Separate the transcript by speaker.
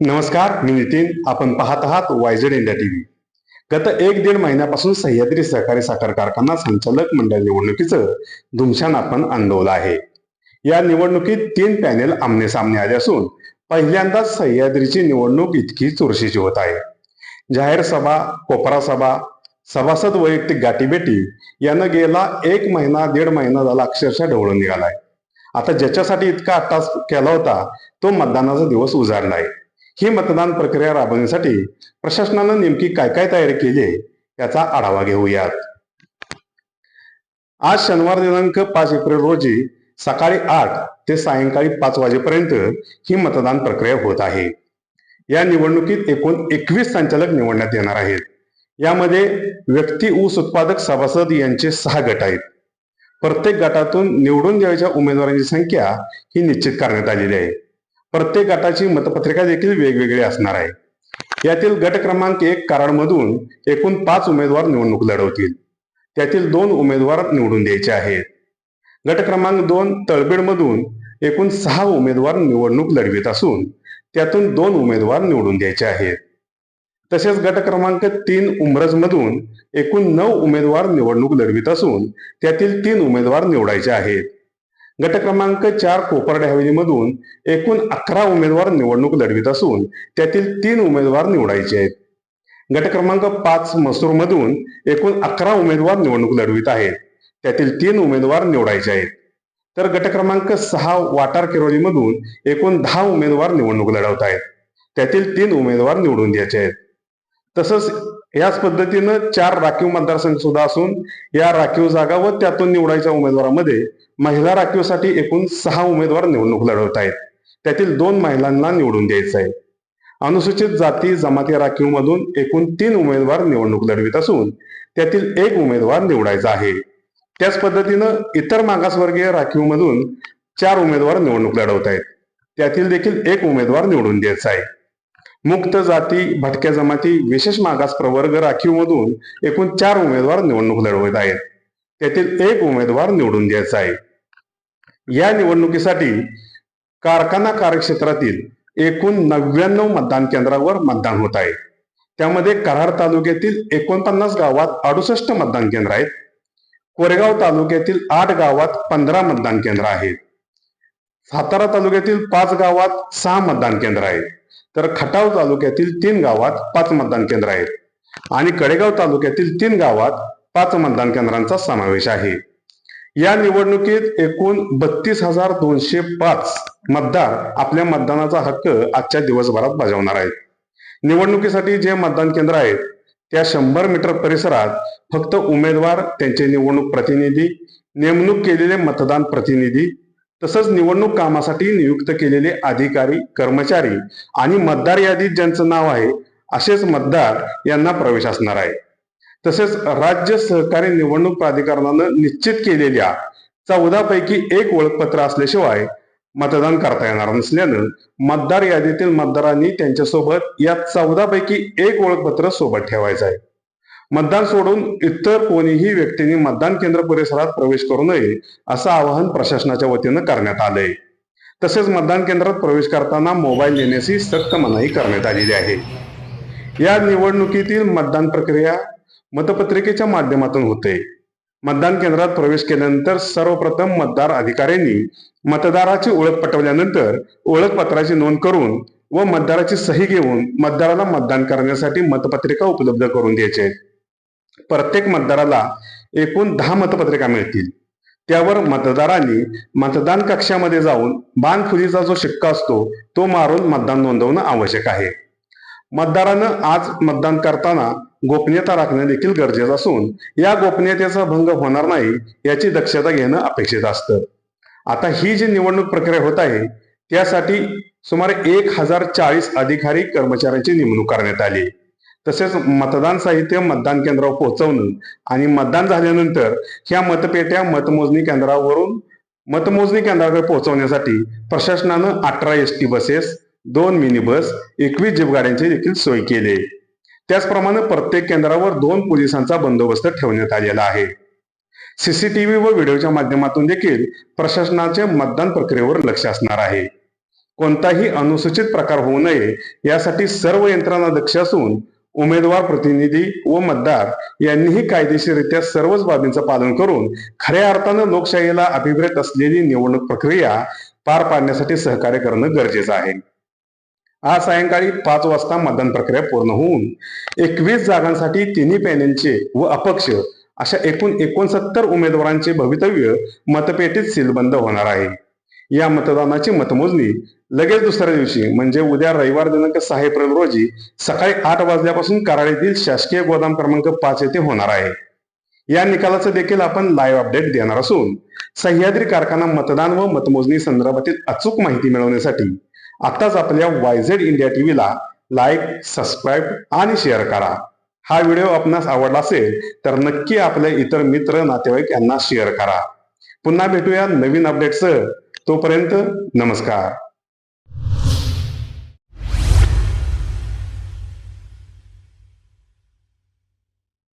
Speaker 1: नमस्कार मी नितीन. आपण पाहत आहात वायझेड इंडिया टीव्ही गत एक दीड महिन्यापासून सह्याद्री सहकारी साखर कारखाना संचालक मंडळ निवडणुकीचं धुमशान आपण अनुभवलं आहे. या निवडणुकीत तीन पॅनेल आमने सामने आले असून पहिल्यांदाच सह्याद्रीची निवडणूक इतकी चुरशीची होत आहे. जाहीर सभा कोपरा सभा सभासद वैयक्तिक गाठीबेटी यानं गेला एक महिना दीड महिना झाला अक्षरशः ढवळून निघालाय. आता ज्याच्यासाठी इतका अट्टास केला होता तो मतदानाचा दिवस उजाडलाय. ही मतदान प्रक्रिया राबवण्यासाठी प्रशासनानं नेमकी काय काय तयारी केली आहे याचा आढावा घेऊयात. आज शनिवार दिनांक पाच एप्रिल रोजी सकाळी आठ ते सायंकाळी पाच वाजेपर्यंत ही मतदान प्रक्रिया होत आहे. या निवडणुकीत एकूण एकवीस संचालक निवडण्यात येणार आहेत. यामध्ये व्यक्ती ऊस उत्पादक सभासद यांचे सहा गट आहेत. प्रत्येक गटातून निवडून द्यायच्या उमेदवारांची संख्या ही निश्चित करण्यात आलेली आहे. प्रत्येक गटाची मतपत्रिका देखील वेगवेगळी असणार आहे. यातील गट क्रमांक एक कराडमधून एकूण पाच उमेदवार निवडणूक लढवतील. त्यातील दोन उमेदवार निवडून द्यायचे आहेत. गट क्रमांक दोन तळबेडमधून एकूण सहा उमेदवार निवडणूक लढवित असून त्यातून दोन उमेदवार निवडून द्यायचे आहेत. तसेच गट क्रमांक तीन उमरजमधून एकूण नऊ उमेदवार निवडणूक लढवित असून त्यातील तीन उमेदवार निवडायचे आहेत. गट क्रमांक चार कोपर्डे हवेलीमधून एकूण अकरा उमेदवार निवडणूक लढवित असून त्यातील तीन उमेदवार निवडायचे आहेत. गट क्रमांक पाच मसूरमधून एकूण अकरा उमेदवार निवडणूक लढवित आहेत. त्यातील तीन उमेदवार निवडायचे आहेत. तर गट क्रमांक सहा वाटार किरोलीमधून एकूण दहा उमेदवार निवडणूक लढवत आहेत. त्यातील तीन उमेदवार निवडून द्यायचे आहेत. तसंच याच पद्धतीनं चार राखीव मतदारसंघ सुद्धा असून या राखीव जागा व त्यातून निवडायच्या उमेदवारामध्ये महिला राखीवसाठी एकूण सहा उमेदवार निवडणूक लढवत आहेत. त्यातील दोन महिलांना निवडून द्यायचं आहे. अनुसूचित जाती जमाती राखीव मधून एकूण तीन उमेदवार निवडणूक लढवित असून त्यातील एक उमेदवार निवडायचा आहे. त्याच पद्धतीनं इतर मागासवर्गीय राखीव मधून चार उमेदवार निवडणूक लढवत आहेत. त्यातील देखील एक उमेदवार निवडून द्यायचा आहे. मुक्त जाती भटक्या जमाती विशेष मागास प्रवर्ग राखीव मधून एकूण चार उमेदवार निवडणूक लढवत आहेत. त्यातील एक उमेदवार निवडून द्यायचा आहे. या निवडणुकीसाठी कारखाना कार्यक्षेत्रातील एकूण नव्याण्णव मतदान केंद्रावर मतदान होत आहे. त्यामध्ये कराड तालुक्यातील एकोणपन्नास गावात अडुसष्ट मतदान केंद्र आहेत. कोरेगाव तालुक्यातील आठ गावात पंधरा मतदान केंद्र आहेत. सातारा तालुक्यातील पाच गावात सहा मतदान केंद्र आहेत. तर खटाव तालुक्यातील तीन गावात पाच मतदान केंद्र आहेत. आणि कडेगाव तालुक्यातील तीन गावात पाच मतदान केंद्रांचा समावेश आहे. या निवडणुकीत एकूण बत्तीस हजार दोनशे पाच मतदार आपल्या मतदानाचा हक्क आजच्या दिवसभरात बजावणार आहेत. निवडणुकीसाठी जे मतदान केंद्र आहेत त्या शंभर मीटर परिसरात फक्त उमेदवार त्यांचे निवडणूक प्रतिनिधी नेमणूक केलेले मतदान प्रतिनिधी तसंच निवडणूक कामासाठी नियुक्त केलेले अधिकारी कर्मचारी आणि मतदार यादीत ज्यांचं नाव आहे असेच मतदार यांना प्रवेश असणार आहे. तसेच राज्य सहकारी निवडणूक प्राधिकरणानं निश्चित केलेल्या चौदा पैकी एक ओळखपत्र असल्याशिवाय मतदान करता येणार नसल्यानं मतदार यादीतील मतदारांनी त्यांच्यासोबत या चौदा पैकी एक ओळखपत्र सोबत ठेवायचं आहे. मतदान सोडून इतर कोणीही व्यक्तींनी मतदान केंद्र परिसरात प्रवेश करू नये असं आवाहन प्रशासनाच्या वतीनं करण्यात आलंय. तसेच मतदान केंद्रात प्रवेश करताना मोबाईल नेण्याची सक्त मनाई करण्यात आलेली आहे. या निवडणुकीतील मतदान प्रक्रिया मतपत्रिकेच्या माध्यमातून होते. मतदान केंद्रात प्रवेश केल्यानंतर सर्वप्रथम मतदार अधिकाऱ्यांनी मतदाराची ओळख पटवल्यानंतर ओळखपत्राची नोंद करून व मतदाराची सही घेऊन मतदाराला मतदान करण्यासाठी मतपत्रिका उपलब्ध करून द्यायचे. आहेत प्रत्येक मतदाराला एकूण दहा मतपत्रिका मिळतील. त्यावर मतदारांनी मतदान कक्षामध्ये जाऊन बाणफुलीचा जो शिक्का असतो तो मारून मतदान नोंदवणं आवश्यक आहे. मतदारानं आज मतदान करताना गोपनीयता राखणे देखील गरजेचं असून या गोपनीयतेचा भंग होणार नाही याची दक्षता घेणं अपेक्षित असतं. आता ही जी निवडणूक प्रक्रिया होत आहे त्यासाठी सुमारे एक हजार चाळीस अधिकारी कर्मचाऱ्यांची नेमणूक करण्यात आली. तसेच मतदान साहित्य मतदान केंद्रावर पोहोचवणं आणि मतदान झाल्यानंतर ह्या मतपेट्या मतमोजणी केंद्रावरून मतमोजणी केंद्राकडे पोहोचवण्यासाठी प्रशासनानं अठरा एस टी बसेस दोन मिनी बस एकवीस जीपगाड्यांची देखील सोय केली आहे. त्याचप्रमाणे प्रत्येक केंद्रावर दोन पोलिसांचा बंदोबस्त ठेवण्यात आलेला आहे सीसीटीव्ही व व्हिडिओच्या माध्यमातून देखील प्रशासनाचे मतदान प्रक्रियेवर लक्ष असणार आहे कोणताही अनुसूचित प्रकार होऊ नये यासाठी सर्व यंत्रणा दक्ष असून उमेदवार प्रतिनिधी व मतदार यांनीही कायदेशीररित्या सर्वच बाबींचं पालन करून खऱ्या अर्थानं लोकशाहीला अभिप्रेत असलेली निवडणूक प्रक्रिया पार पाडण्यासाठी सहकार्य करणं गरजेचं आहे. आज सायंकाळी पाच वाजता मतदान प्रक्रिया पूर्ण होऊन एकवीस जागांसाठी तिन्ही पॅनेलचे व अपक्ष अशा एकूण एकोणसत्तर उमेदवारांचे भवितव्य मतपेटीत सीलबंद होणार आहे. या मतदानाची मतमोजणी लगेच दुसऱ्या दिवशी म्हणजे उद्या रविवार दिनांक सहा एप्रिल रोजी सकाळी आठ वाजल्यापासून कराड शासकीय गोदाम क्रमांक पाच येथे होणार आहे. या निकालाचं देखील आपण लाईव्ह अपडेट देणार असून सह्याद्री कारखाना मतदान व मतमोजणी संदर्भातील अचूक माहिती मिळवण्यासाठी आताच आपल्या वायझेड इंडिया टीव्हीला लाईक सबस्क्राईब आणि शेअर करा. हा व्हिडिओ आपणास आवडला असेल तर नक्की आपल्या इतर मित्र नातेवाईक यांना शेअर करा. पुन्हा भेटूया नवीन अपडेटसह तोपर्यंत नमस्कार